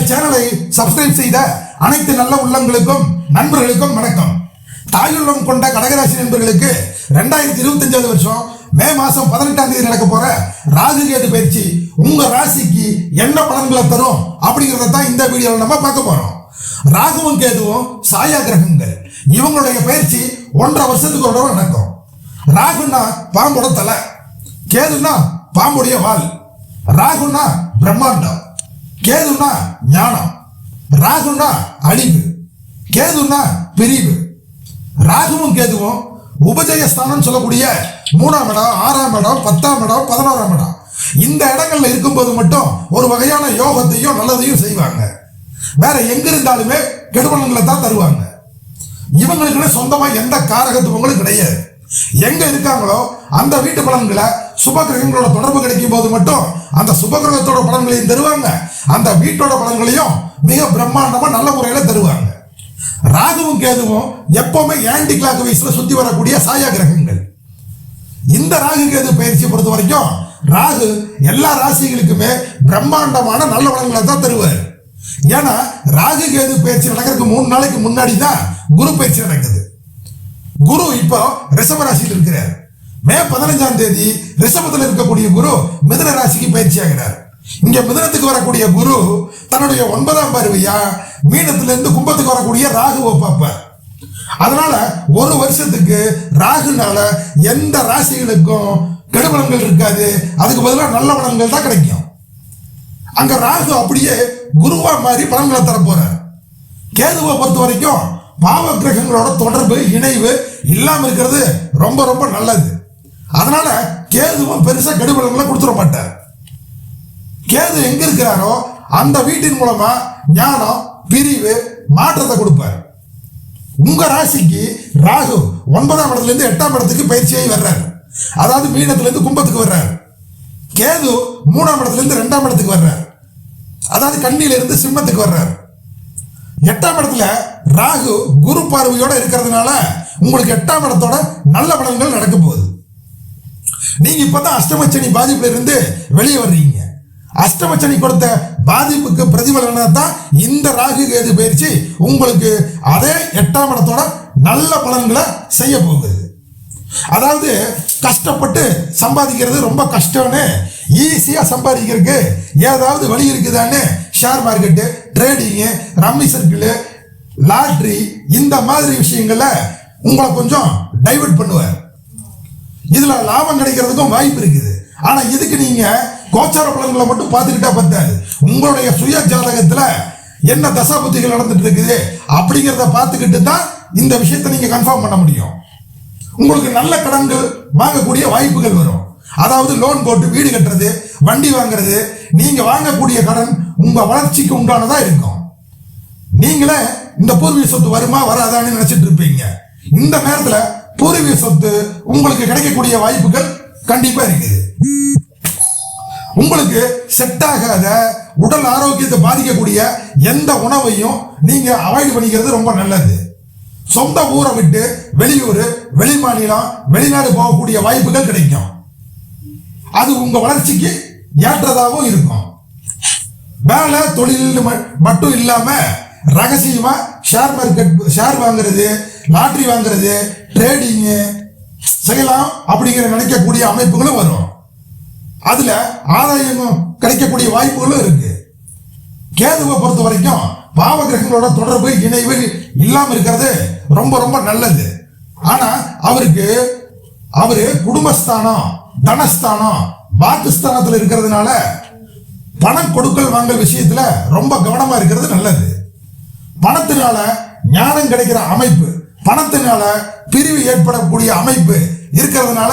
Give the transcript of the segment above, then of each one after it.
எங்கள் சேனலை சப்ஸ்கிரைப் செய்த அனைத்து நல்ல உள்ளங்களுக்கும் நண்பர்களுக்கும் வணக்கம். தாயுள்ளம் கொண்ட கடகராசி நண்பர்களுக்கு ரெண்டாயிரத்தி இருபத்தஞ்சாவது வருஷம் மே மாசம் பதினெட்டாம் தேதி நடக்க போற ராகு கேது பயிற்சி உங்க ராசிக்கு என்ன பலன்களை தரும் அப்படிங்கறத தான் இந்த வீடியோவில் நம்ம பார்க்க போறோம். ராகுவும் கேதுவும் சாயா கிரகங்கள். இவங்களுடைய பயிற்சி ஒன்றரை வருஷத்துக்கு ஒரு தடவை நடக்கும். ராகுன்னா பாம்போட தலை கேதுன்னா பாம்புடைய வால் ராகுன்னா பிரம்மாண்டம். கேதுனா ஞானம். ராகுனா அழிவு. கேதுனா பிரிவு. ராகுவும் கேதுவும் உபஜயஸ்தானம் சொல்லக்கூடிய மூணாம் இடம் ஆறாம் இடம் பத்தாம் இடம் பதினோராம் இடம். இந்த இடங்கள்ல இருக்கும்போது மட்டும் ஒரு வகையான யோகத்தையும் நல்லதையும் செய்வாங்க. வேற எங்க இருந்தாலுமே கெடுபலன்களை தான் தருவாங்க. இவங்களுக்குன்னு சொந்தமா எந்த காரகத்துவங்களும் கிடையாது. எங்க இருக்காங்களோ அந்த வீட்டு பலன்களை சுபகிரகங்களோட தொடர்பு கிடைக்கும் போது மட்டும் அந்த சுபகிரகத்தோட படங்களையும் பலன்களையும் தருவாங்க. அந்த வீட்டோட பலன்களையும் மிக பிரம்மாண்டமா நல்ல முறையில தருவாங்க. ராகுவும் கேதுவும் எப்பவுமே ஆன்டி கிளாக் வயசுல சுத்தி வரக்கூடிய சாயா கிரகங்கள். இந்த ராகு கேது பயிற்சியை பொறுத்த வரைக்கும் ராகு எல்லா ராசிகளுக்குமே பிரம்மாண்டமான நல்ல பலன்களை தான் தருவார். ஏன்னா ராகு கேது பயிற்சி நடக்கிறதுக்கு மூணு நாளைக்கு முன்னாடி தான் குரு பயிற்சி நடக்குது. குரு இப்போ ரிஷபராசியில் இருக்கிறார். மே பதினஞ்சாம் தேதி ரிஷபத்தில் இருக்கக்கூடிய குரு மிதன ராசிக்கு பயிற்சி ஆகிறார் இங்க மிதனத்துக்கு வரக்கூடிய குரு தன்னுடைய ஒன்பதாம் பார்வையா மீனத்திலிருந்து கும்பத்துக்கு வரக்கூடிய ராகுவை பார்ப்பார். அதனால ஒரு வருஷத்துக்கு ராகுனால எந்த ராசிகளுக்கும் கெடுபலங்கள் இருக்காது. அதுக்கு பதிலாக நல்ல பலன்கள் தான் கிடைக்கும். அங்க ராகு அப்படியே குருவா மாதிரி பலன்களை தர கேதுவை பொறுத்த வரைக்கும் பாவ கிரகங்களோட தொடர்பு இணைவு இல்லாம இருக்கிறது ரொம்ப ரொம்ப நல்லது. அதனால கேதுவும் பெருசா கெடுபலங்களை கொடுத்துட மாட்டார். கேது எங்க இருக்கிறாரோ அந்த வீட்டின் மூலமா ஞானம் பிரிவு மாற்றத்தை கொடுப்பார். உங்க ராசிக்கு ராகு ஒன்பதாம் இடத்துல இருந்து எட்டாம் இடத்துக்கு பயிற்சியாகி வர்றாரு. அதாவது மீனத்துல இருந்து கும்பத்துக்கு வர்றாரு. கேது மூணாம் இடத்துல இருந்து ரெண்டாம் இடத்துக்கு வர்றாரு. அதாவது கண்ணில இருந்து சிம்மத்துக்கு வர்றாரு. எட்டாம் இடத்துல ராகு குரு பார்வையோட இருக்கிறதுனால உங்களுக்கு எட்டாம் இடத்தோட நல்ல பலன்கள் நடக்க போகுது. நீங்க இப்பதான் அஷ்டமச்சனி பாதிப்புல இருந்து வெளியே வர்றீங்க. அஷ்டமச்சனி கொடுத்த பாதிப்புக்கு பிரதிபலனா தான் இந்த ராகு கேது பயிற்சி உங்களுக்கு அதே எட்டாம் இடத்தோட நல்ல பலன்களை செய்ய போகுது. அதாவது கஷ்டப்பட்டு சம்பாதிக்கிறது ரொம்ப கஷ்டம்னு ஈஸியாக சம்பாதிக்கிறதுக்கு ஏதாவது வழி இருக்குதான்னு share market trading rummy circle lottery இந்த மாதிரி விஷயங்களை உங்களை கொஞ்சம் டைவர்ட் பண்ணுவார். இதுல லாபம் கிடைக்கிறதுக்கும் வாய்ப்பு இருக்குது. ஆனா இதுக்கு நீங்க கோச்சார பலன்களை மட்டும் பார்த்துக்கிட்டா பத்தாது. உங்களுடைய சுய ஜாதகத்துல என்ன தசாபுத்திகள் நடந்துட்டு இருக்குது அப்படிங்கிறத பார்த்துக்கிட்டு தான் இந்த விஷயத்தை நீங்க கன்ஃபார்ம் பண்ண முடியும். உங்களுக்கு நல்ல கடன்கள் வாங்கக்கூடிய வாய்ப்புகள் வரும். அதாவது லோன் போட்டு வீடு கட்டுறது வண்டி வாங்குறது நீங்க வாங்கக்கூடிய கடன் உங்க வளர்ச்சிக்கு உண்டானதா இருக்கும். நீங்களே இந்த பூர்வீக சொத்து வருமா வராதான்னு நினைச்சிட்டு இருப்பீங்க. இந்த நேரத்துல பூர்வீக சொத்து உங்களுக்கு கிடைக்கக்கூடிய வாய்ப்புகள் கண்டிப்பா இருக்குது. உங்களுக்கு செட் ஆகாத உடல் ஆரோக்கியத்தை பாதிக்கக்கூடிய எந்த உணவையும் நீங்க அவாய்ட் பண்ணிக்கிறது ரொம்ப நல்லது. சொந்த ஊரை விட்டு வெளியூர் வெளி மாநிலம் வெளிநாடு போகக்கூடிய வாய்ப்புகள் கிடைக்கும். அது உங்க வளர்ச்சிக்கு ஏற்றதாகவும் இருக்கும். வேலை தொழில் மட்டும் இல்லாம ரகசியமா ஷேர் மார்க்கெட் ஷேர் வாங்குறது லாட்ரி வாங்குறது ட்ரேடிங்கு செய்யலாம் அப்படிங்கிற நினைக்கக்கூடிய அமைப்புகளும் வரும். அதுல ஆதாயமும் கிடைக்கக்கூடிய வாய்ப்புகளும் இருக்கு. கேதுவை பொறுத்த வரைக்கும் பாவ கிரகங்களோட தொடர்பு இணைவு இல்லாம இருக்கிறது ரொம்ப ரொம்ப நல்லது. ஆனா அவருக்கு அவரு குடும்பஸ்தானம் தனஸ்தானம் பாக்கிஸ்தானத்துல இருக்கிறதுனால பணம் கொடுக்கல் வாங்கல் விஷயத்துல ரொம்ப கவனமா இருக்கிறது நல்லது. பணத்தினால ஞானம் கிடைக்கிற அமைப்பு பணத்தினால பிரிவு ஏற்படக்கூடிய அமைப்பு இருக்கிறதுனால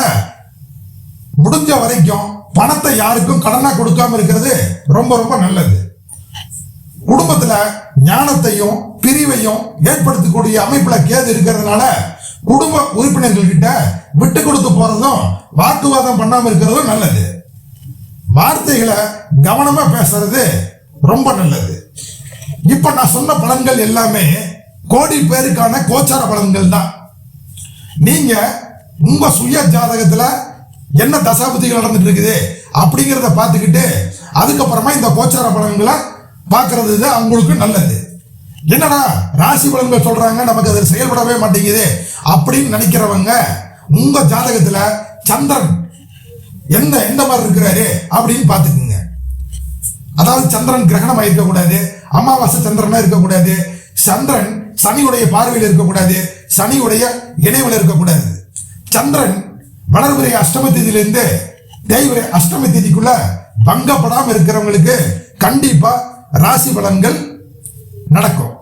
முடிஞ்ச வரைக்கும் பணத்தை யாருக்கும் கடனா கொடுக்காம இருக்கிறது ரொம்ப ரொம்ப நல்லது. குடும்பத்துல ஞானத்தையும் பிரிவையும் ஏற்படுத்தக்கூடிய அமைப்புல கேது இருக்கிறதுனால குடும்ப உறுப்பினர்கள் கிட்ட விட்டு கொடுத்து போறதும் வாக்குவாதம் பண்ணாம இருக்கிறதும் நல்லது. வார்த்தைகளை கவனமா பேசுறது ரொம்ப நல்லது. இப்ப நான் சொன்ன பலன்கள் எல்லாமே கோடி பேருக்கான கோச்சார பலன்கள் தான். நீங்க உங்க சுய ஜாதகத்துல என்ன தசாபதிகள் நடந்துட்டு இருக்குது அப்படிங்கிறத பார்த்துக்கிட்டு அதுக்கப்புறமா இந்த கோச்சார பலன்களை பார்க்கறது தான் அவங்களுக்கு நல்லது. என்னடா ராசி பலன்கள் சொல்றாங்க நமக்கு அது செயல்படவே மாட்டேங்குது அப்படின்னு நினைக்கிறவங்க உங்க ஜாதகத்துல சந்திரன் எந்த எந்த மாதிரி இருக்கிறாரு அப்படின்னு பார்த்துக்குங்க. அதாவது சந்திரன் கிரகணம் இருக்கக்கூடாது அமாவாசை சந்திரனா இருக்கக்கூடாது. சந்திரன் சனியுடைய பார்வையில் இருக்கக்கூடாது. சனியுடைய இணைவில் இருக்கக்கூடாது. சந்திரன் வளர்பிறை அஷ்டம தேதியிலிருந்து தேய்பிறை அஷ்டம தேதிக்குள்ள பங்கப்படாமல் இருக்கிறவங்களுக்கு கண்டிப்பா ராசி பலன்கள் நடக்கும்.